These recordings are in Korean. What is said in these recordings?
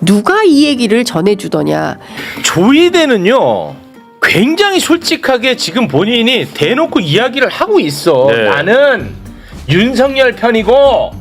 누가 이 얘기를 전해주더냐. 조이대는요 굉장히 솔직하게 지금 본인이 대놓고 이야기를 하고 있어. 네. 나는 윤석열 편이고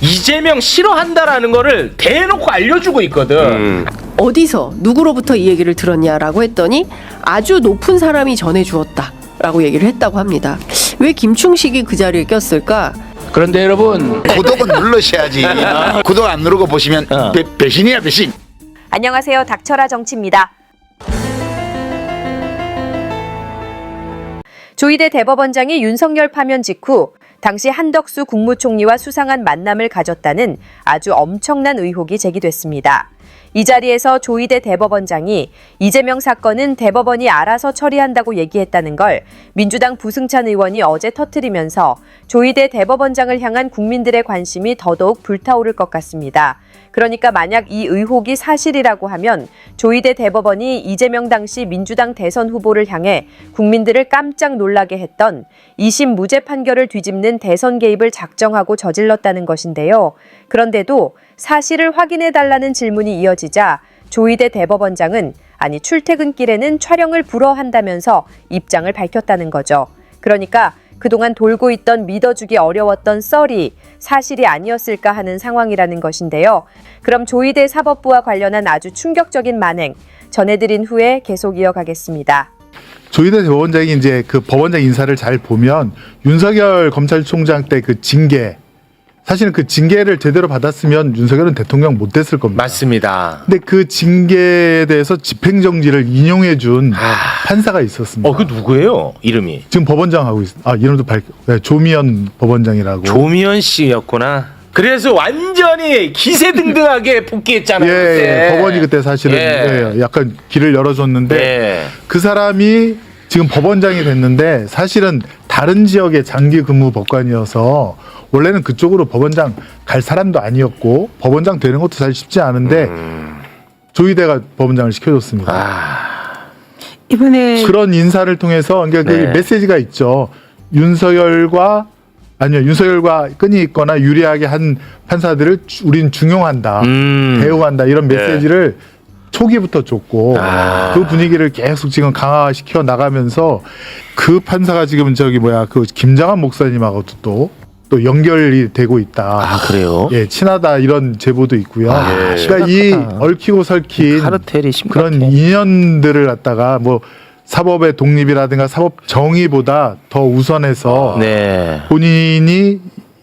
이재명 싫어한다라는 거를 대놓고 알려주고 있거든. 음. 어디서 누구로부터 이 얘기를 들었냐라고 했더니 아주 높은 사람이 전해주었다라고 얘기를 했다고 합니다. 왜 김충식이 그 자리에 꼈을까? 그런데 여러분 구독은 누르셔야지. 구독 안 누르고 보시면 어. 배, 배신이야 배신. 안녕하세요. 닥쳐라 정치입니다. 조희대 대법원장이 윤석열 파면 직후 당시 한덕수 국무총리와 수상한 만남을 가졌다는 아주 엄청난 의혹이 제기됐습니다. 이 자리에서 조희대 대법원장이 이재명 사건은 대법원이 알아서 처리한다고 얘기했다는 걸 민주당 부승찬 의원이 어제 터뜨리면서 조희대 대법원장을 향한 국민들의 관심이 더더욱 불타오를 것 같습니다. 그러니까 만약 이 의혹이 사실이라고 하면 조희대 대법원이 이재명 당시 민주당 대선 후보를 향해 국민들을 깜짝 놀라게 했던 2심 무죄 판결을 뒤집는 대선 개입을 작정하고 저질렀다는 것인데요. 그런데도 사실을 확인해 달라는 질문이 이어 지자 조희대 대법원장은 아니 출퇴근길에는 촬영을 불허한다면서 입장을 밝혔다는 거죠. 그러니까 그동안 돌고 있던 믿어주기 어려웠던 썰이 사실이 아니었을까 하는 상황이라는 것인데요. 그럼 조희대 사법부와 관련한 아주 충격적인 만행 전해드린 후에 계속 이어가겠습니다. 조희대 대법원장이 이제 그 법원장 인사를 잘 보면 윤석열 검찰총장 때 그 징계 사실은 그 징계를 제대로 받았으면 윤석열은 대통령 못 됐을 겁니다. 맞습니다. 근데 그 징계에 대해서 집행정지를 인용해 준 판사가 있었습니다. 어, 그 누구예요? 이름이 지금 법원장 하고 있, 아 이름도 밝, 네, 조미연 법원장이라고. 조미연 씨였구나. 그래서 완전히 기세등등하게 복귀했잖아요. 예, 그때. 예, 법원이 그때 사실은 예. 예, 약간 길을 열어줬는데 네. 그 사람이 지금 법원장이 됐는데 사실은 다른 지역의 장기 근무 법관이어서 원래는 그쪽으로 법원장 갈 사람도 아니었고 법원장 되는 것도 사실 쉽지 않은데 조희대가 법원장을 시켜줬습니다. 아, 이번에 그런 인사를 통해서 그러니까 그 네. 메시지가 있죠. 윤석열과 아니요 윤석열과 끈이 있거나 유리하게 한 판사들을 주- 우린 중용한다, 음. 대우한다 이런 메시지를 초기부터 줬고 아. 그 분위기를 계속 지금 강화시켜 나가면서 그 판사가 지금 저기 뭐야 그 김장한 목사님하고도 또. 또 연결이 되고 있다. 아 그래요? 예, 친하다 이런 제보도 있고요. 아, 그러니까 이 심각하다. 얽히고 설킨 카르텔이 심각해. 그런 인연들을 갖다가 뭐 사법의 독립이라든가 사법 정의보다 더 우선해서 네. 본인이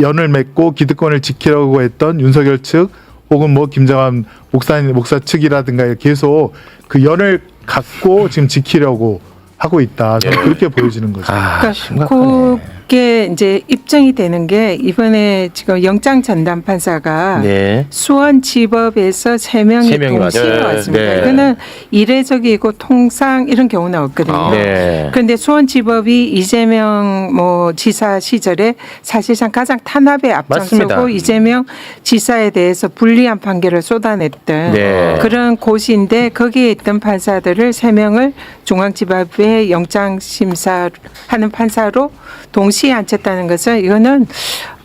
연을 맺고 기득권을 지키려고 했던 윤석열 측 혹은 뭐 김장한 목사 목사 측이라든가 계속 그 연을 갖고 지금 지키려고 하고 있다. 저는 그렇게 보여지는 거죠. 아 그러니까 심각하네. 그 게 이제 입증이 되는 게 이번에 지금 영장 전담 판사가 네. 수원 지법에서 세 명이 세 명이 동시에 맞아요. 왔습니다. 네. 이거는 이례적이고 통상 이런 경우는 없거든요. 네. 그런데 수원 지법이 이재명 뭐 지사 시절에 사실상 가장 탄압에 앞장서고 맞습니다. 이재명 지사에 대해서 불리한 판결을 쏟아냈던 네. 그런 곳인데 거기에 있던 판사들을 세 명을 중앙지법에 영장 심사하는 판사로 동시 에 앉혔다는 것은 이거는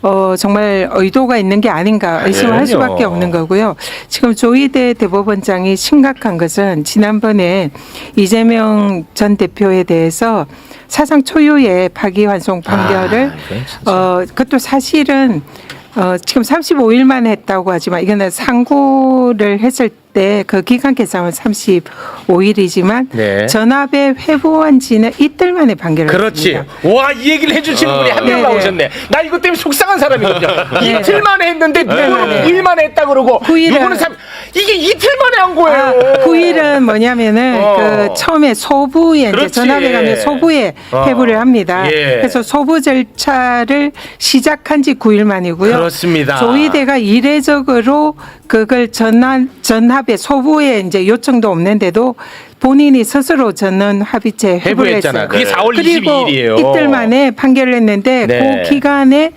어 정말 의도가 있는 게 아닌가 의심을 할. 수밖에 없는 거고요. 지금 조희대 대법원장이 심각한 것은 지난번에 이재명 전 대표에 대해서 사상 초유의 파기환송 판결을 아. 어 그것도 사실은 어 지금 35일만 했다고 하지만 이거는 상고를 했을 때 그 기간 계산은 35일이지만 네. 전압에 회부한 지는 이틀 만에 판결을 그렇지. 했습니다. 와, 이 얘기를 해주시는 분이 한 명 네, 나오셨네. 나 이것 때문에 속상한 사람이거든요. 이틀 만에 했는데 누구는 네. 9일 만에 했다 그러고 구일은- 누구는 3 이게 이틀 만에 한 거예요. 아, 9일은 뭐냐면은 어. 그 처음에 소부에 이제 그렇지. 전압에 가면 소부에 어. 회부를 합니다. 예. 그래서 소부 절차를 시작한 지 9일 만이고요. 그렇습니다. 조의대가 이례적으로 그걸 전환 전합에 소부에 이제 요청도 없는데도 본인이 스스로 전원 합의체 회부를 회부했잖아. 했어요. 그게 4월 그리고 22일이에요. 이틀 만에 판결을 했는데 네. 그 기간에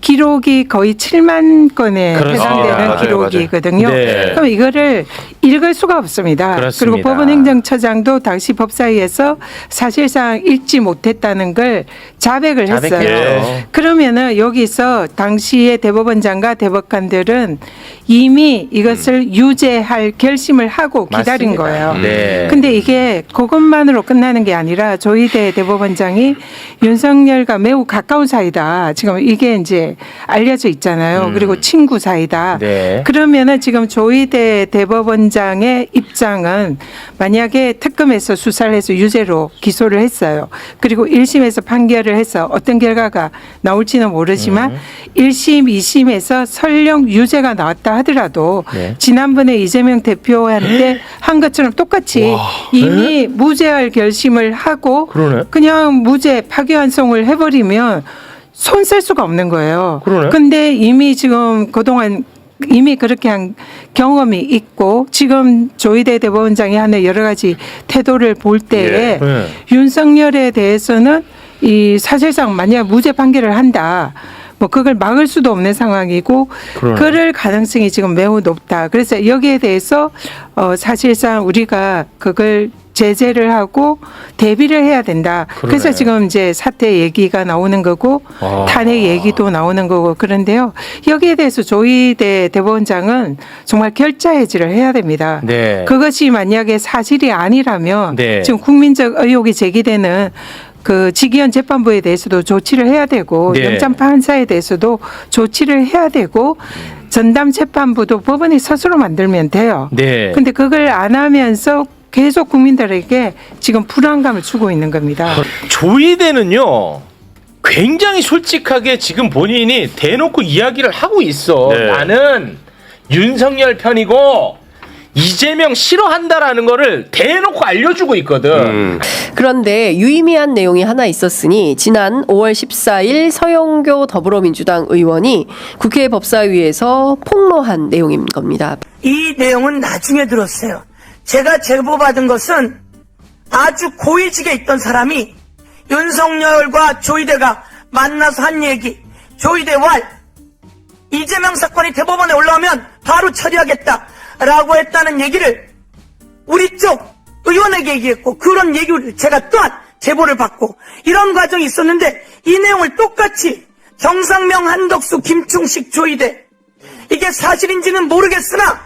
기록이 거의 7만 건에 그렇습니다. 해당되는 맞아요, 기록이거든요. 맞아요. 네. 그럼 이거를 읽을 수가 없습니다. 그렇습니다. 리고 법원행정처장도 당시 법사위에서 사실상 읽지 못했다는 걸 자백을 했어요. 자백했죠. 그러면은 여기서 당시의 대법원장과 대법관들은 이미 이것을 유죄할 결심을 하고 기다린 맞습니다. 거예요. 네. 근데 이게 그것만으로 끝나는 게 아니라 조희대 대법원장이 윤석열과 매우 가까운 사이다. 지금 이게 이제 알려져 있잖아요. 그리고 친구 사이다. 음. 네. 그러면은 지금 조희대 대법원장의 입장은 만약에 특검에서 수사를 해서 유죄로 기소를 했어요. 그리고 1심에서 판결을 해서 어떤 결과가 나올지는 모르지만 음. 일 1심, 2심에서 설령 유죄가 나왔다 하더라도 네. 지난번에 이재명 대표한테 한 것처럼 똑같이 이미 무죄할 결심을 하고 그러네. 그냥 무죄 파기환송을 해버리면 손셀 수가 없는 거예요. 그러네. 근데 이미 지금 그동안 이미 그렇게 한 경험이 있고 지금 조희대 대법원장이 하는 여러 가지 태도를 볼 때에 예. 네. 윤석열에 대해서는 이 사실상 만약 무죄 판결을 한다. 뭐 그걸 막을 수도 없는 상황이고 그러네. 그럴 가능성이 지금 매우 높다. 그래서 여기에 대해서 어 사실상 우리가 그걸 제재를 하고 대비를 해야 된다. 그래서 그러네. 지금 이제 사태 얘기가 나오는 거고 아. 탄핵 얘기도 나오는 거고 그런데요. 여기에 대해서 조희대 대법원장은 정말 결자 해지를 해야 됩니다. 네. 그것이 만약에 사실이 아니라면 네. 지금 국민적 의혹이 제기되는 그 직위원 재판부에 대해서도 조치를 해야 되고 네. 영장 판사에 대해서도 조치를 해야 되고 전담 재판부도 법원이 스스로 만들면 돼요. 네. 근데 그걸 안 하면서 계속 국민들에게 지금 불안감을 주고 있는 겁니다. 조이대는요 굉장히 솔직하게 지금 본인이 대놓고 이야기를 하고 있어. 네. 나는 윤석열 편이고 이재명 싫어한다라는 거를 대놓고 알려주고 있거든. 음. 그런데 유의미한 내용이 하나 있었으니 지난 5월 14일 서영교 더불어민주당 의원이 국회 법사위에서 폭로한 내용인 겁니다. 이 내용은 나중에 들었어요. 제가 제보받은 것은 아주 고위직에 있던 사람이 윤석열과 조희대가 만나서 한 얘기, 조희대 왈, 이재명 사건이 대법원에 올라오면 바로 처리하겠다라고 했다는 얘기를 우리 쪽 의원에게 얘기했고 그런 얘기를 제가 또한 제보를 받고 이런 과정이 있었는데 이 내용을 똑같이 정상명, 한덕수, 김충식, 조희대 이게 사실인지는 모르겠으나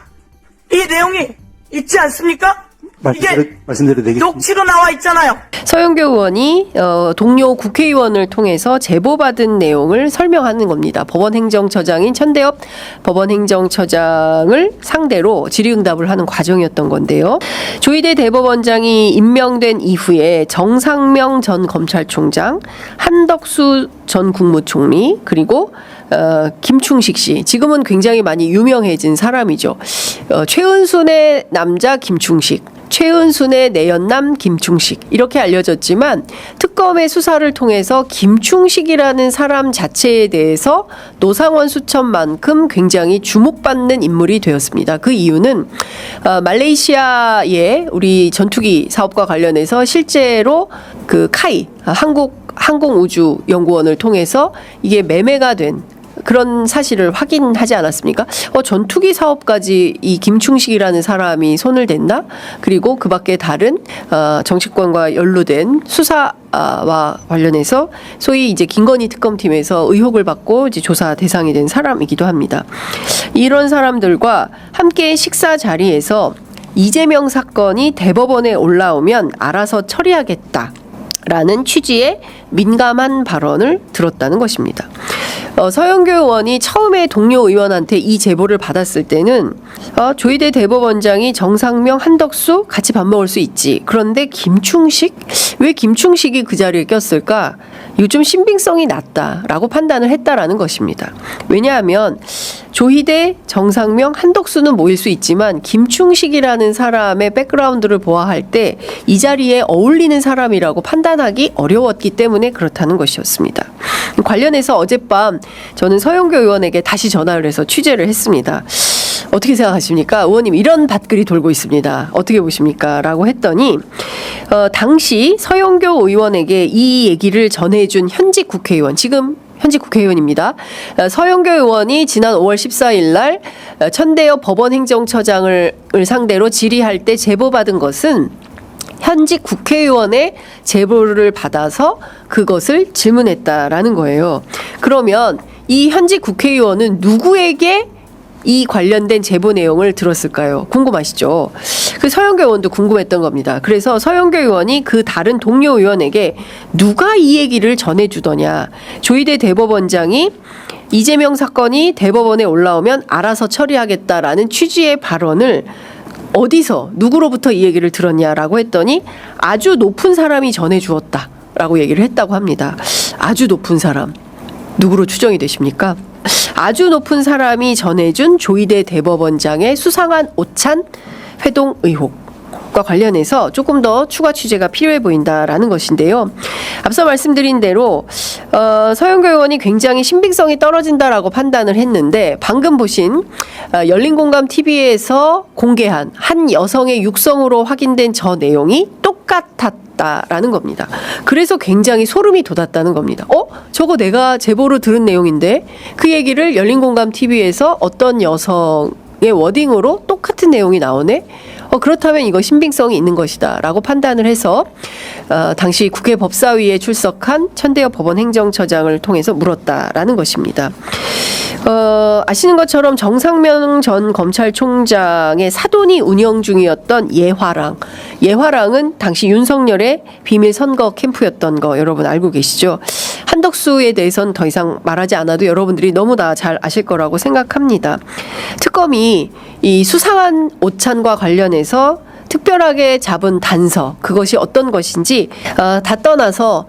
이 내용이 있지 않습니까? 말씀드려도 되겠습니까? 녹취로 나와 있잖아요. 서영교 의원이 어, 동료 국회의원을 통해서 제보받은 내용을 설명하는 겁니다. 법원행정처장인 천대엽 법원행정처장을 상대로 질의응답을 하는 과정이었던 건데요. 조희대 대법원장이 임명된 이후에 정상명 전 검찰총장, 한덕수 전 국무총리 그리고 어, 김충식 씨 지금은 굉장히 많이 유명해진 사람이죠. 어, 최은순의 남자 김충식. 최은순의 내연남 김충식 이렇게 알려졌지만 특검의 수사를 통해서 김충식이라는 사람 자체에 대해서 노상원 수천만큼 굉장히 주목받는 인물이 되었습니다. 그 이유는 어, 말레이시아의 우리 전투기 사업과 관련해서 실제로 그 카이 아, 한국 항공우주연구원을 통해서 이게 매매가 된 그런 사실을 확인하지 않았습니까? 어, 전투기 사업까지 이 김충식이라는 사람이 손을 댔나? 그리고 그 밖에 다른 어, 정치권과 연루된 수사 와 관련해서 소위 이제 김건희 특검팀에서 의혹을 받고 이제 조사 대상이 된 사람이기도 합니다. 이런 사람들과 함께 식사 자리에서 이재명 사건이 대법원에 올라오면 알아서 처리하겠다. 라는 취지의 민감한 발언을 들었다는 것입니다. 어, 서영교 의원이 처음에 동료 의원한테 이 제보를 받았을 때는 어, 조희대 대법원장이 정상명, 한덕수 같이 밥 먹을 수 있지. 그런데 김충식? 왜 김충식이 그 자리에 꼈을까? 좀 신빙성이 낮다라고 판단을 했다라는 것입니다. 왜냐하면 조희대, 정상명, 한덕수는 모일 수 있지만 김충식이라는 사람의 백그라운드를 보아할 때 이 자리에 어울리는 사람이라고 판단하기 어려웠기 때문에 그렇다는 것이었습니다. 관련해서 어젯밤 저는 서영교 의원에게 다시 전화를 해서 취재를 했습니다. 어떻게 생각하십니까? 의원님 이런 밭글이 돌고 있습니다. 어떻게 보십니까? 라고 했더니 어, 당시 서영교 의원에게 이 얘기를 전해준 현직 국회의원 지금 현직 국회의원입니다. 어, 서영교 의원이 지난 5월 14일 날 어, 천대여 법원 행정처장을 을 상대로 질의할 때 제보받은 것은 현직 국회의원의 제보를 받아서 그것을 질문했다라는 거예요. 그러면 이 현직 국회의원은 누구에게 이 관련된 제보 내용을 들었을까요? 궁금하시죠? 그 서영교 의원도 궁금했던 겁니다. 그래서 서영교 의원이 그 다른 동료 의원에게 누가 이 얘기를 전해주더냐. 조희대 대법원장이 이재명 사건이 대법원에 올라오면 알아서 처리하겠다라는 취지의 발언을 어디서 누구로부터 이 얘기를 들었냐라고 했더니 아주 높은 사람이 전해주었다라고 얘기를 했다고 합니다. 아주 높은 사람 누구로 추정이 되십니까? 아주 높은 사람이 전해준 조희대 대법원장의 수상한 오찬 회동 의혹 과 관련해서 조금 더 추가 취재가 필요해 보인다라는 것인데요. 앞서 말씀드린 대로 어, 서영교 의원이 굉장히 신빙성이 떨어진다라고 판단을 했는데 방금 보신 어, 열린공감 TV에서 공개한 한 여성의 육성으로 확인된 저 내용이 똑 같았다라는 겁니다. 그래서 굉장히 소름이 돋았다는 겁니다. 어? 저거 내가 제보로 들은 내용인데 그 얘기를 열린공감 TV에서 어떤 여성의 워딩으로 똑같은 내용이 나오네? 어, 그렇다면 이거 신빙성이 있는 것이다라고 판단을 해서 어, 당시 국회 법사위에 출석한 천대엽 법원 행정처장을 통해서 물었다라는 것입니다. 어, 아시는 것처럼 정상명 전 검찰총장의 사돈이 운영 중이었던 예화랑. 예화랑은 당시 윤석열의 비밀 선거 캠프였던 거 여러분 알고 계시죠? 한덕수에 대해서는 더 이상 말하지 않아도 여러분들이 너무 나 잘 아실 거라고 생각합니다. 특검이 이 수상한 오찬과 관련해서 특별하게 잡은 단서 그것이 어떤 것인지 어, 다 떠나서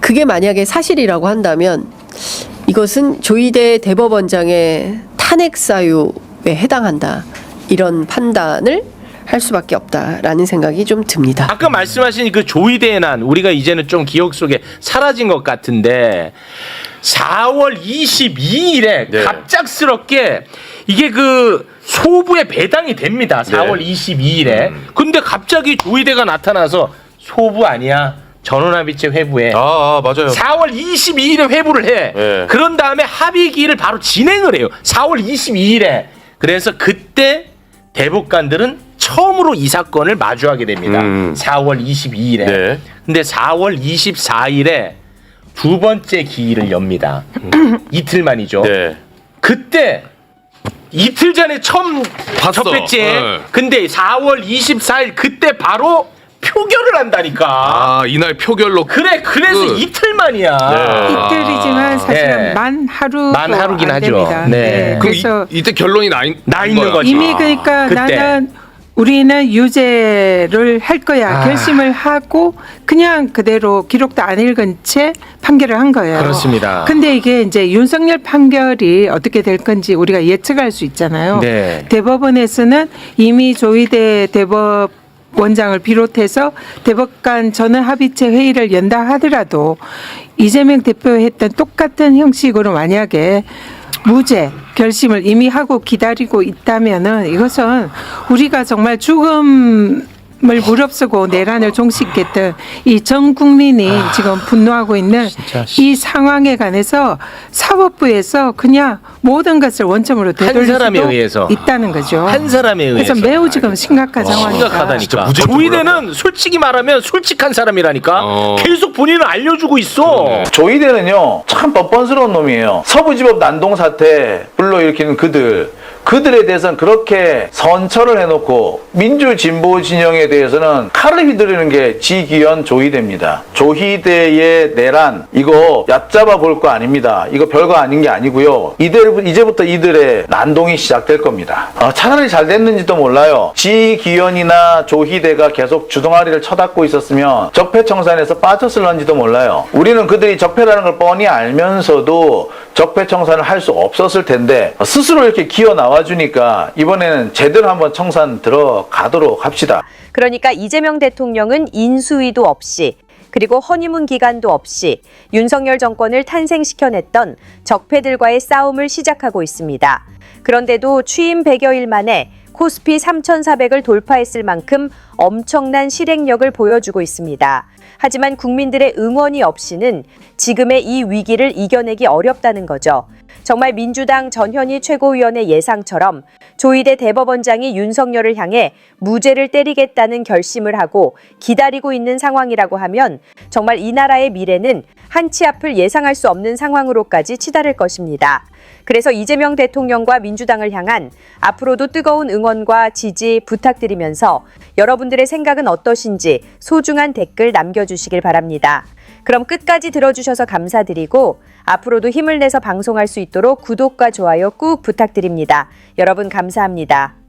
그게 만약에 사실이라고 한다면 이것은 조희대 대법원장의 탄핵 사유에 해당한다 이런 판단을 할 수밖에 없다라는 생각이 좀 듭니다. 아까 말씀하신 그 조이대의 난 우리가 이제는 좀 기억 속에 사라진 것 같은데 4월 22일에 네. 갑작스럽게 이게 그 소부에 배당이 됩니다. 4월 22일에. 근데 갑자기 조이대가 나타나서 소부 아니야. 전원합의체 회부에. 아, 아 맞아요. 4월 22일에 회부를 해. 네. 그런 다음에 합의기를 바로 진행을 해요. 4월 22일에. 그래서 그때 대법관들은 처음으로 이 사건을 마주하게 됩니다. 음. 4월 22일에. 네. 근데 4월 24일에 두 번째 기일을 엽니다. 이틀 만이죠. 네. 그때 이틀 전에 처음 봤어. 접했지. 네. 근데 4월 24일 그때 바로 표결을 한다니까. 아 이날 표결로 그래 그래서 그- 이틀 만이야. 네. 이틀이지만 사실은 네. 만 하루 만 하루긴 하죠. 됩니다. 네. 그럼 그래서 이, 이때 결론이 나, 있, 나 있는. 거지. 이미 그러니까 그때. 나는 우리는 유죄를 할 거야 아. 결심을 하고 그냥 그대로 기록도 안 읽은 채 판결을 한 거예요. 그렇습니다. 근데 이게 이제 윤석열 판결이 어떻게 될 건지 우리가 예측할 수 있잖아요. 네. 대법원에서는 이미 조희대 대법 원장을 비롯해서 대법관 전원 합의체 회의를 연다 하더라도 이재명 대표 했던 똑같은 형식으로 만약에 무죄 결심을 이미 하고 기다리고 있다면은 이것은 우리가 정말 죽음 을 무릅쓰고 내란을 종식했던 이 전 국민이 지금 분노하고 있는 이 상황에 관해서 사법부에서 그냥 모든 것을 원점으로 되돌릴 사람에 수도 의해서. 있다는 거죠. 한 사람에 의해서. 그래서 매우 지금 심각한 상황이다. 진짜 심각하다니까. 조이대는 솔직히 말하면 솔직한 사람이라니까. 어. 계속 본인을 알려주고 있어. 조이대는요 참 뻔뻔스러운 놈이에요. 서부지법 난동 사태 불러일으키는 그들 그들에 대해서는 그렇게 선처를 해놓고 민주 진보 진영에 대해서는 칼을 휘두르는 게 지기현 조희대입니다. 조희대의 내란 이거 얕잡아 볼 거 아닙니다. 이거 별거 아닌 게 아니고요. 이들 이제부터 이들의 난동이 시작될 겁니다. 어, 차라리 잘 됐는지도 몰라요. 지기현이나 조희대가 계속 주동아리를 쳐닫고 있었으면 적폐청산에서 빠졌을런지도 몰라요. 우리는 그들이 적폐라는 걸 뻔히 알면서도 적폐 청산을 할 수 없었을 텐데 스스로 이렇게 기어 나와주니까 이번에는 제대로 한번 청산 들어가도록 합시다. 그러니까 이재명 대통령은 인수위도 없이 그리고 허니문 기간도 없이 윤석열 정권을 탄생시켜냈던 적폐들과의 싸움을 시작하고 있습니다. 그런데도 취임 100여일 만에 코스피 3,400을 돌파했을 만큼 엄청난 실행력을 보여주고 있습니다. 하지만 국민들의 응원이 없이는 지금의 이 위기를 이겨내기 어렵다는 거죠. 정말 민주당 전현희 최고위원의 예상처럼 조희대 대법원장이 윤석열을 향해 무죄를 때리겠다는 결심을 하고 기다리고 있는 상황이라고 하면 정말 이 나라의 미래는 한치 앞을 예상할 수 없는 상황으로까지 치달을 것입니다. 그래서 이재명 대통령과 민주당을 향한 앞으로도 뜨거운 응원과 지지 부탁드리면서 여러분들의 생각은 어떠신지 소중한 댓글 남겨주시길 바랍니다. 그럼 끝까지 들어주셔서 감사드리고 앞으로도 힘을 내서 방송할 수 있도록 구독과 좋아요 꾹 부탁드립니다. 여러분 감사합니다.